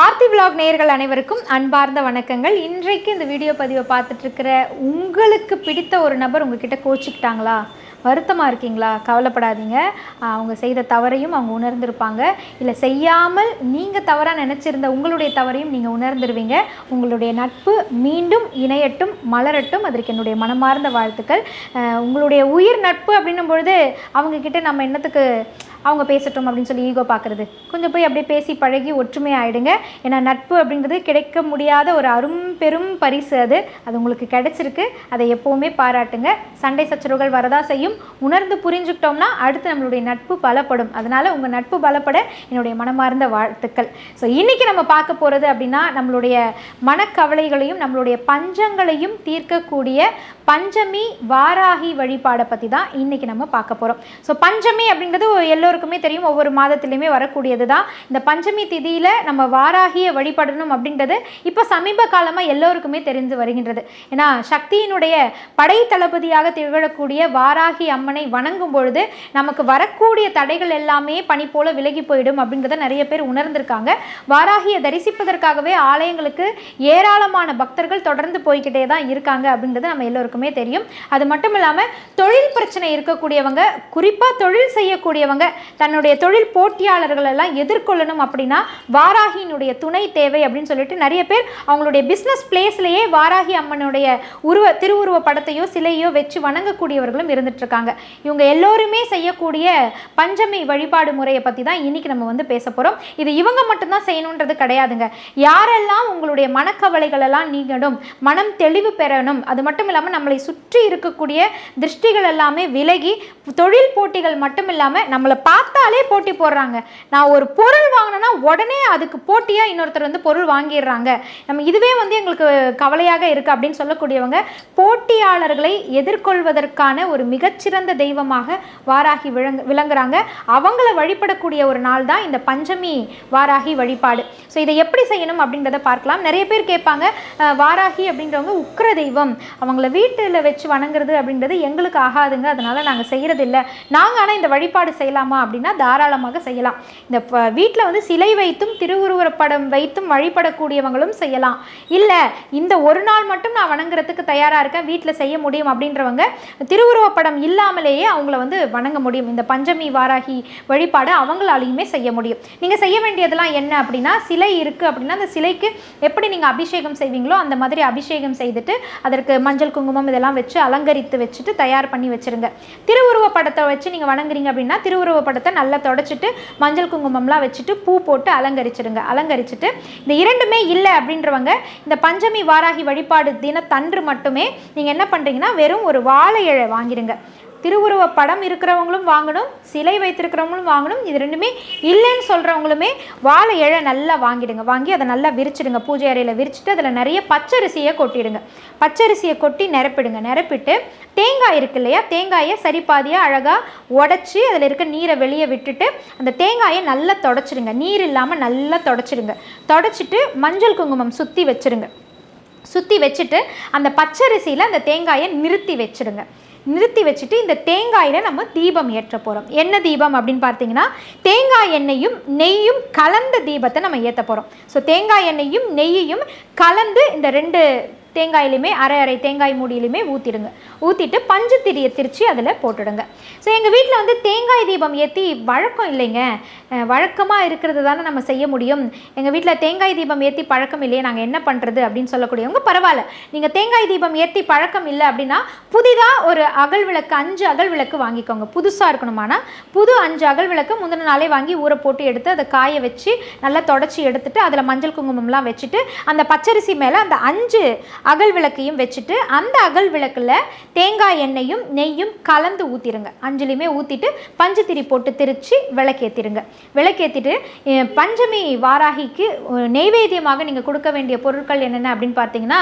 Aarthi vlog நேயர்கள் அனைவருக்கும் அன்பார்ந்த வணக்கங்கள். இன்றைக்கு இந்த வீடியோ பதிவை பார்த்துட்ருக்கிற உங்களுக்கு பிடித்த ஒரு நபர் உங்ககிட்ட கோச்சிக்கிட்டாங்களா? வருத்தமாக இருக்கீங்களா? கவலைப்படாதீங்க. அவங்க செய்த தவறையும் அவங்க உணர்ந்திருப்பாங்க. இல்லை செய்யாமல் நீங்கள் தவறாக நினச்சிருந்த உங்களுடைய தவறையும் நீங்கள் உணர்ந்துருவீங்க. உங்களுடைய நட்பு மீண்டும் இணையட்டும் மலரட்டும். அதற்கு என்னுடைய மனமார்ந்த வாழ்த்துக்கள். உங்களுடைய உயிர் நட்பு அப்படின்னும் பொழுது அவங்கக்கிட்ட நம்ம என்னத்துக்கு அவங்க பேசட்டும் அப்படின்னு சொல்லி ஈகோ பார்க்குறது. கொஞ்சம் போய் அப்படியே பேசி பழகி ஒற்றுமை ஆகிடுங்க ஏன்னா நட்பு அப்படிங்கிறது கிடைக்க முடியாத ஒரு அரும் பெரும் பரிசு அது. அது உங்களுக்கு கிடைச்சிருக்கு. அதை எப்போவுமே பாராட்டுங்க. சண்டை சச்சரவுகள் வரதா செய்யும். உணர்ந்து புரிஞ்சுக்கிட்டோம்னா அடுத்து நம்மளுடைய நட்பு பலப்படும். அதனால் உங்கள் நட்பு பலப்பட என்னுடைய மனமார்ந்த வாழ்த்துக்கள். ஸோ இன்றைக்கி நம்ம பார்க்க போகிறது அப்படின்னா நம்மளுடைய மனக்கவலைகளையும் நம்மளுடைய பஞ்சங்களையும் தீர்க்கக்கூடிய பஞ்சமி வாராகி வழிபாடை பற்றி தான் இன்றைக்கி நம்ம பார்க்க போகிறோம் ஸோ பஞ்சமி அப்படிங்கிறது எல்லோரும் தெரியும் ஒவ்வொரு மாதத்துலையுமே வரக்கூடியது தான் இந்த பஞ்சமி திதியில் நம்ம வாராகியை வழிபடணும் அப்படின்றது இப்போ சமீப காலமாக எல்லோருக்குமே தெரிந்து வருகின்றது. ஏன்னா சக்தியினுடைய படை தளபதியாக திகழக்கூடிய வாராகி அம்மனை வணங்கும் பொழுது நமக்கு வரக்கூடிய தடைகள் எல்லாமே பனி போல விலகி போயிடும் அப்படிங்கிறத நிறைய பேர் உணர்ந்திருக்காங்க. வாராகியை தரிசிப்பதற்காகவே ஆலயங்களுக்கு ஏராளமான பக்தர்கள் தொடர்ந்து போய்கிட்டே தான் இருக்காங்க அப்படின்றது நம்ம எல்லோருக்குமே தெரியும். அது மட்டும் இல்லாமல் தொழில் பிரச்சனை இருக்கக்கூடியவங்க குறிப்பாக தொழில் செய்யக்கூடியவங்க தன்னுடைய தொழில் போட்டியாளர்கள் எல்லாம் எதிர்கொள்ளணும் அப்படின்னா வாராகியினுடைய துணை தேவை அப்படின்னு சொல்லிட்டு நிறைய பேர் அவங்களுடைய பிஸ்னஸ் பிளேஸ்லேயே வாராகி அம்மனுடைய உருவ திருவுருவ படத்தையோ சிலையோ வச்சு வணங்கக்கூடியவர்களும் இருந்துட்டு இருக்காங்க இவங்க எல்லோருமே செய்யக்கூடிய பஞ்சமி வழிபாடு முறையை பற்றி தான் இன்னைக்கு நம்ம வந்து பேச போகிறோம் இது இவங்க மட்டும்தான் செய்யணுன்றது கிடையாதுங்க. யாரெல்லாம் உங்களுடைய மனக்கவலைகளெல்லாம் நீங்கணும் மனம் தெளிவு பெறணும் அது மட்டும் இல்லாமல் நம்மளை சுற்றி இருக்கக்கூடிய திருஷ்டிகள் எல்லாமே விலகி தொழில் போட்டிகள் மட்டும் இல்லாமல் நம்மளை பார்த்தாலே போட்டி போடுறாங்க. நான் ஒரு பொருள் வாங்கினேன்னா உடனே அதுக்கு போட்டியாக இன்னொருத்தர் வந்து பொருள் வாங்கிடுறாங்க. நம்ம இதுவே வந்து எங்களுக்கு கவலையாக இருக்குது அப்படின்னு சொல்லக்கூடியவங்க போட்டியாளர்களை எதிர்கொள்வதற்கான ஒரு மிகச்சிறந்த தெய்வமாக வாராகி விளங்கு விளங்குறாங்க. அவங்கள வழிபடக்கூடிய ஒரு நாள் தான் இந்த பஞ்சமி வாராகி வழிபாடு. ஸோ இதை எப்படி செய்யணும் அப்படின்றத பார்க்கலாம். நிறைய பேர் கேட்பாங்க வாராகி அப்படின்றவங்க உக்கிர தெய்வம். அவங்கள வீட்டில் வச்சு வணங்குறது அப்படின்றது எங்களுக்கு ஆகாதுங்க. அதனால் நாங்கள் செய்கிறதில்ல நாங்கள் ஆனால் இந்த வழிபாடு செய்யலாமா அப்படின்னா தாராளமாக செய்யலாம். இந்த வீட்டில் வந்து சிலை வைத்தும் திருவுருவப்படம் வைத்தும் வழிபடக்கூடியவங்களும் செய்யலாம். இல்லை இந்த ஒரு நாள் மட்டும் நான் வணங்குறதுக்கு தயாராக இருக்கேன் வீட்டில் செய்ய முடியும் அப்படின்றவங்க திருவுருவப்படம் இல்லாமலேயே அவங்கள வந்து வணங்க முடியும். இந்த பஞ்சமி வாராகி வழிபாடு அவங்களாலையுமே செய்ய முடியும். நீங்கள் செய்ய வேண்டியதெல்லாம் என்ன அப்படின்னா சிலை இருக்குது அப்படின்னா அந்த சிலைக்கு எப்படி நீங்கள் அபிஷேகம் செய்வீங்களோ அந்த மாதிரி அபிஷேகம் செய்துட்டு அதற்கு மஞ்சள் குங்குமம் இதெல்லாம் வச்சு அலங்கரித்து வச்சுட்டு தயார் பண்ணி வச்சுருங்க. திருவுருவப்படத்தை வச்சு நீங்கள் வணங்குறீங்க அப்படின்னா திருவுருவ படத்தை நல்லா தொடச்சிட்டு மஞ்சள் குங்குமம்லாம் வச்சுட்டு பூ போட்டு அலங்கரிச்சிடுங்க. அலங்கரிச்சிட்டு இந்த இரண்டுமே இல்லை அப்படின்றவங்க இந்த பஞ்சமி வாராகி வழிபாடு தினத்தன்று மட்டுமே நீங்கள் என்ன பண்ணுறீங்கன்னா வெறும் ஒரு வாழை இழை வாங்கிடுங்க. திருவுருவ படம் இருக்கிறவங்களும் வாங்கணும் சிலை வைத்திருக்கிறவங்களும் வாங்கணும். இது ரெண்டுமே இல்லைன்னு சொல்கிறவங்களுமே வாழை இழை நல்லா வாங்கிடுங்க. வாங்கி அதை நல்லா விரிச்சிடுங்க. பூஜை அறையில் விரிச்சிட்டு அதில் நிறைய பச்சரிசியை கொட்டிடுங்க. பச்சரிசியை கொட்டி நிரப்பிடுங்க. நிரப்பிட்டு தேங்காய் இருக்கு இல்லையா? தேங்காயை சரிபாதியாக அழகாக உடச்சி அதில் இருக்க நீரை வெளியே விட்டுட்டு அந்த தேங்காயை நல்லா தொடச்சிடுங்க. நீர் இல்லாமல் நல்லா தொடச்சிடுங்க. தொடச்சிட்டு மஞ்சள் குங்குமம் சுற்றி வச்சிருங்க. சுற்றி வச்சுட்டு அந்த பச்சரிசியில் அந்த தேங்காயை நிறுத்தி வச்சிடுங்க. நிறுத்தி வச்சுட்டு இந்த தேங்காயில் நம்ம தீபம் ஏற்ற போகிறோம் என்ன தீபம் அப்படின்னு பார்த்தீங்கன்னா தேங்காய் எண்ணெயும் நெய்யும் கலந்த தீபத்தை நம்ம ஏற்ற போகிறோம் ஸோ தேங்காய் எண்ணெயும் நெய்யையும் கலந்து இந்த ரெண்டு தேங்காயிலுமே அரை அரை தேங்காய் மூடியிலுமே ஊற்றிடுங்க ஊற்றிட்டு பஞ்சு திரியை திரித்து அதில் போட்டுடுங்க. ஸோ எங்கள் வீட்டில் வந்து தேங்காய் தீபம் ஏற்றி வழக்கம் இல்லைங்க. வழக்கமாக இருக்கிறது தானே நம்ம செய்ய முடியும். எங்கள் வீட்டில் தேங்காய் தீபம் ஏற்றி பழக்கம் இல்லையே நாங்கள் என்ன பண்ணுறது அப்படின்னு சொல்லக்கூடியவங்க பரவாயில்ல. நீங்கள் தேங்காய் தீபம் ஏற்றி பழக்கம் இல்லை அப்படின்னா புதிதாக ஒரு அகல் விளக்கு அஞ்சு அகல் விளக்கு வாங்கிக்கோங்க. புதுசாக இருக்கணுமானா புது அஞ்சு அகல் விளக்கு முந்தின நாளே வாங்கி ஊற போட்டு எடுத்து அதை காய வச்சு நல்லா தொடச்சி எடுத்துட்டு அதில் மஞ்சள் குங்குமம்லாம் வச்சுட்டு அந்த பச்சரிசி மேலே அந்த அஞ்சு அகல் விளக்கையும் வச்சுட்டு அந்த அகல் விளக்கில் தேங்காய் எண்ணெயும் நெய்யும் கலந்து ஊற்றிடுங்க அஞ்சுலையுமே ஊற்றிட்டு பஞ்சு திரி போட்டு திரித்து விளக்கேற்றிடுங்க விளக்கேற்றிட்டு பஞ்சமி வாராகிக்கு நெய்வேத்தியமாக நீங்கள் கொடுக்க வேண்டிய பொருட்கள் என்னென்ன அப்படின்னு பார்த்தீங்கன்னா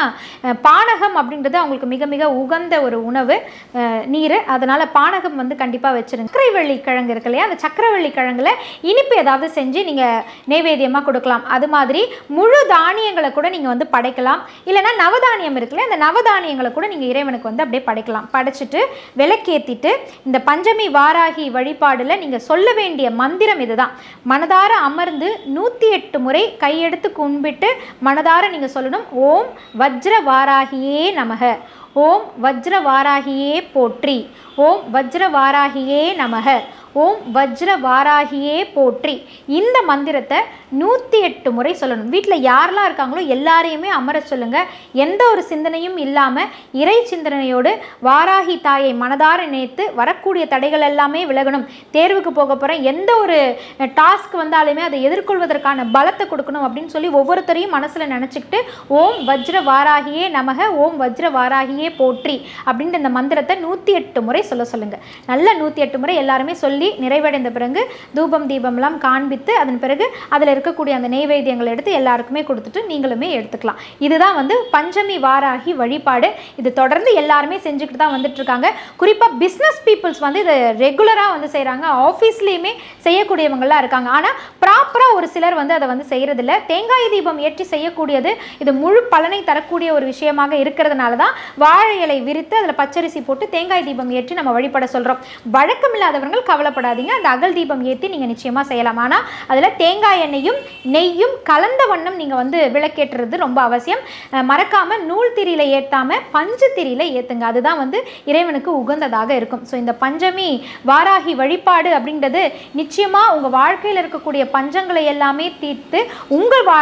பானகம் அப்படின்றது அவங்களுக்கு மிக மிக உகந்த ஒரு உணவு. நீர். அதனால் பானகம் வந்து கண்டிப்பாக வச்சுருங்க. சக்கரைவள்ளி கிழங்கு இருக்கு இல்லையா? அந்த சக்கரவள்ளி கிழங்குல இனிப்பு ஏதாவது செஞ்சு நீங்கள் நெய்வேத்தியமாக கொடுக்கலாம். அது மாதிரி முழு தானியங்களை கூட நீங்கள் வந்து படைக்கலாம். இல்லைன்னா நவத நவதானியம் இருக்குல்ல இந்த நவதானியங்களை கூட நீங்கள் இறைவனுக்கு வந்து அப்படியே படைக்கலாம். படைச்சிட்டு விளக்கேற்றிட்டு இந்த பஞ்சமி வாராகி வழிபாடில் நீங்கள் சொல்ல வேண்டிய மந்திரம் இதுதான். மனதார அமர்ந்து நூற்றி எட்டு முறை கையெடுத்து கும்பிட்டு மனதார நீங்கள் சொல்லணும் ஓம் வஜ்ர வாராகியே நமக. ஓம் வஜ்ர வாராகியே போற்றி. ஓம் வஜ்ர வாராகியே நமக. ஓம் வஜ்ர வாராகியே போற்றி. இந்த மந்திரத்தை நூற்றி எட்டு முறை சொல்லணும். வீட்டில் யாரெல்லாம் இருக்காங்களோ எல்லாரையுமே அமர சொல்லுங்கள் எந்த ஒரு சிந்தனையும் இல்லாமல் இறை சிந்தனையோடு வாராகி தாயை மனதார நினைத்து வரக்கூடிய தடைகள் எல்லாமே விலகணும். தேர்வுக்கு போக போகிற எந்த ஒரு டாஸ்க் வந்தாலுமே அதை எதிர்கொள்வதற்கான பலத்தை கொடுக்கணும் அப்படின்னு சொல்லி ஒவ்வொருத்தரையும் மனசில் நினச்சிக்கிட்டு ஓம் வஜ்ர வாராகியே நமக ஓம் வஜ்ர வாராகியே போற்றி அப்படின்ற இந்த மந்திரத்தை நூற்றி எட்டு முறை சொல்ல சொல்லுங்கள் நல்ல நூற்றி எட்டு முறை எல்லாருமே சொல்லி நிறைவடைந்த பிறகு தூபம் தீபம்லாம் காண்பித்து அதன் பிறகு அதில் இருக்கக்கூடிய அந்த நெய்வேத்தியங்களை எடுத்து எல்லாருக்குமே கொடுத்துட்டு நீங்களுமே எடுத்துக்கலாம். இதுதான் வந்து பஞ்சமி வாராகி வழிபாடு. இது தொடர்ந்து எல்லாருமே செஞ்சுக்கிட்டு தான் வந்துட்டு இருக்காங்க குறிப்பாக பிஸ்னஸ் பீப்புள்ஸ் வந்து இதை ரெகுலராக வந்து செய்கிறாங்க ஆஃபீஸ்லேயுமே செய்யக்கூடியவங்களாம் இருக்காங்க. ஆனால் ப்ராப்பராக ஒரு சிலர் வந்து அதை வந்து செய்கிறதில்ல தேங்காய் தீபம் ஏற்றி செய்யக்கூடியது. இது முழு பலனை தரக்கூடிய ஒரு விஷயமாக இருக்கிறதுனால தான் வாழை இலை விரித்து அதில் பச்சரிசி போட்டு தேங்காய் தீபம் ஏற்றி நம்ம வழிபட சொல்கிறோம் வழக்கமில்லாதவர்கள் கவலைப்படாதீங்க. அந்த அகல் தீபம் ஏற்றி நீங்கள் நிச்சயமாக செய்யலாம். ஆனால் அதில் தேங்காய் எண்ணெயும் நெய்யும் கலந்த வண்ணம் நீங்கள் வந்து விளக்கேற்றுறது ரொம்ப அவசியம். மறக்காமல் மறக்காம நூல் திரியில் ஏற்றாமல் பஞ்சு திரியில் ஏற்றுங்க அதுதான் வந்து இறைவனுக்கு உகந்ததாக இருக்கும். ஸோ இந்த பஞ்சமி வாராகி வழிபாடு அப்படின்றது நிச்சயமாக உங்கள் வாழ்க்கையில் இருக்கக்கூடிய பஞ்சங்களை எல்லாமே தீர்த்து உங்கள் வா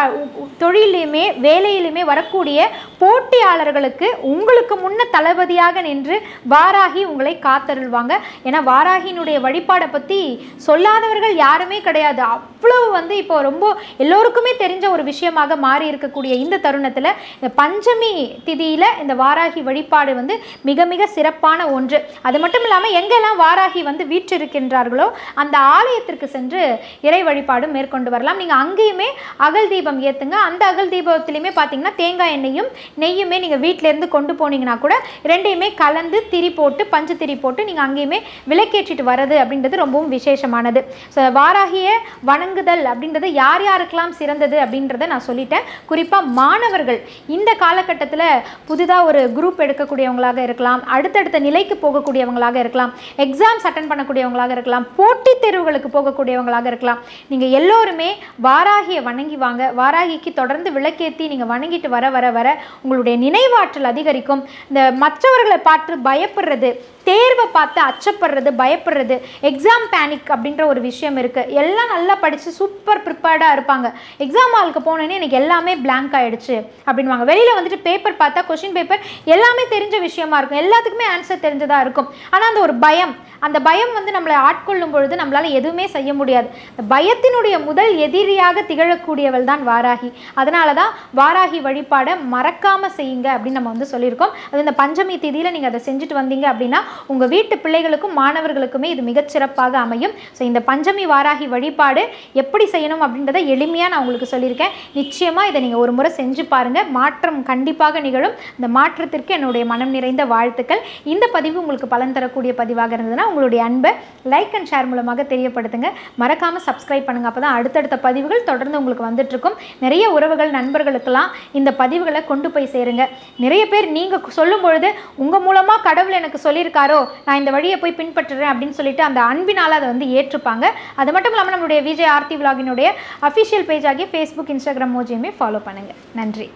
தொழிலையுமே வேலையிலுமே வரக்கூடிய போட்டியாளர்களுக்கு உங்களுக்கு முன்ன தளபதியாக நின்று வாராகி உங்களை காத்தருள்வாங்க. ஏன்னா வாராகியினுடைய வழிபாடு பற்றி சொல்லாதவர்கள் யாருமே கிடையாது. அவ்வளவு வந்து இப்போ ரொம்ப எல்லோருக்குமே தெரிஞ்ச ஒரு விஷயமாக மாறி இருக்கக்கூடிய இந்த தருணத்தில் இந்த பஞ்சமி திதியில் இந்த வாராகி வழிபாடு வந்து மிக மிக சிறப்பான ஒன்று. அது மட்டும் இல்லாமல் எங்கெல்லாம் வாராகி வந்து வீற்றிருக்கின்றார்களோ அந்த ஆலயத்திற்கு சென்று இறை வழிபாடு மேற்கொண்டு வரலாம். நீங்கள் அங்கேயுமே அகல் தீபம் ஏற்றுங்க அந்த அகல் தீபத்திலையுமே பார்த்தீங்கன்னா தேங்காய் எண்ணெயும் நெய்யுமே நீங்கள் வீட்டிலேருந்து கொண்டு போனீங்கன்னா கூட ரெண்டையுமே கலந்து திரி போட்டு பஞ்சு திரி போட்டு நீங்கள் அங்கேயுமே விளக்கேற்றிட்டு வர்றது அப்படின்றது ரொம்பவும் விசேஷமானது. ஸோ வாராகிய வணங்குதல் அப்படின்றது யார் யாருக்கெல்லாம் சிறந்தது அப்படின்றத நான் சொல்லிட்டேன். குறிப்பாக மாணவர்கள் இந்த காலகட்டத்தில் புதிதாக ஒரு குரூப் எடுக்கக்கூடியவங்களாக இருக்கலாம் அடுத்தடுத்த நிலைக்கு போகக்கூடியவங்களாக இருக்கலாம் எக்ஸாம்ஸ் அட்டன் பண்ணக்கூடியவங்களாக இருக்கலாம் போட்டித் தேர்வுகளுக்கு போகக்கூடியவங்களாக இருக்கலாம். நீங்கள் எல்லோருமே வாராகியை வணங்கி வாங்க. வாராகிக்கு தொடர்ந்து விளக்கேற்றி நீங்கள் வணங்கிட்டு வர வர வர உங்களுடைய நினைவாற்றல் அதிகரிக்கும். இந்த மற்றவர்களை பார்த்து பயப்படுறது தேர்வை பார்த்து அச்சப்படுறது பயப்படுறது எக்ஸாம் பேனிக் அப்படின்ற ஒரு விஷயம் இருக்குது எல்லாம் நல்லா படித்து சூப்பர் ப்ரிப்பேர்டாக இருப்பாங்க. எக்ஸாம் ஹாலுக்கு போனோன்னே எனக்கு எல்லாமே பிளாங்க் ஆகிடுச்சு அப்படின்வாங்க வெளியில் வந்துட்டு பேப்பர் பார்த்தா கொஷின் பேப்பர் எல்லாமே தெரிஞ்ச விஷயமா இருக்கும். எல்லாத்துக்குமே ஆன்சர் தெரிஞ்சதாக இருக்கும். ஆனால் அந்த ஒரு பயம் அந்த பயம் வந்து நம்மளை ஆட்கொள்ளும் பொழுது நம்மளால் எதுவுமே செய்ய முடியாது. இந்த பயத்தினுடைய முதல் எதிரியாக திகழக்கூடியவள் தான் வாராகி. அதனால தான் வாராகி வழிபாடை மறக்காமல் செய்யுங்க அப்படின்னு நம்ம வந்து சொல்லியிருக்கோம். அது இந்த பஞ்சமி தேதியில் நீங்கள் அதை செஞ்சுட்டு வந்தீங்க அப்படின்னா உங்கள் வீட்டு பிள்ளைகளுக்கும் மாணவர்களுக்குமே இது மிகச்சிறப்பாக அமையும். ஸோ இந்த பஞ்சமி வாராகி வழிபாடு எப்படி செய்யணும் அப்படின்றத எளிமையாக நான் உங்களுக்கு சொல்லியிருக்கேன். நிச்சயமாக இதை நீங்கள் ஒரு முறை செஞ்சு பாருங்கள் மாற்றம் கண்டிப்பாக நிகழும். இந்த மாற்றத்திற்கு என்னுடைய மனம் நிறைந்த வாழ்த்துக்கள். இந்த பதிவு உங்களுக்கு பலன் தரக்கூடிய பதிவாக இருந்ததுன்னா உங்களுடைய அன்பை லைக் அண்ட் ஷேர் மூலமாக தெரியப்படுத்துங்க. மறக்காமல் சப்ஸ்கிரைப் பண்ணுங்கள் அப்போ தான் அடுத்தடுத்த பதிவுகள் தொடர்ந்து உங்களுக்கு வந்துட்டுருக்கும். நிறைய உறவுகள் நண்பர்களுக்கெல்லாம் இந்த பதிவுகளை கொண்டு போய் சேருங்க. நிறைய பேர் நீங்கள் சொல்லும் பொழுது உங்கள் மூலமாக கடவுள் எனக்கு சொல்லியிருக்காரோ நான் இந்த வழியை போய் பின்பற்றுறேன் அப்படின்னு சொல்லிட்டு அந்த அன்பினால் அதை வந்து ஏற்றுப்பாங்க. அது மட்டும் இல்லாமல் நம்மளுடைய விஜய் ஆர்த்தி விலாகினுடைய அஃபிஷியல் பேஜ் ஆகிய ஃபேஸ்புக் இன்ஸ்டாகிராம் மோஜியுமே ஃபாலோ பண்ணுங்கள் நன்றி.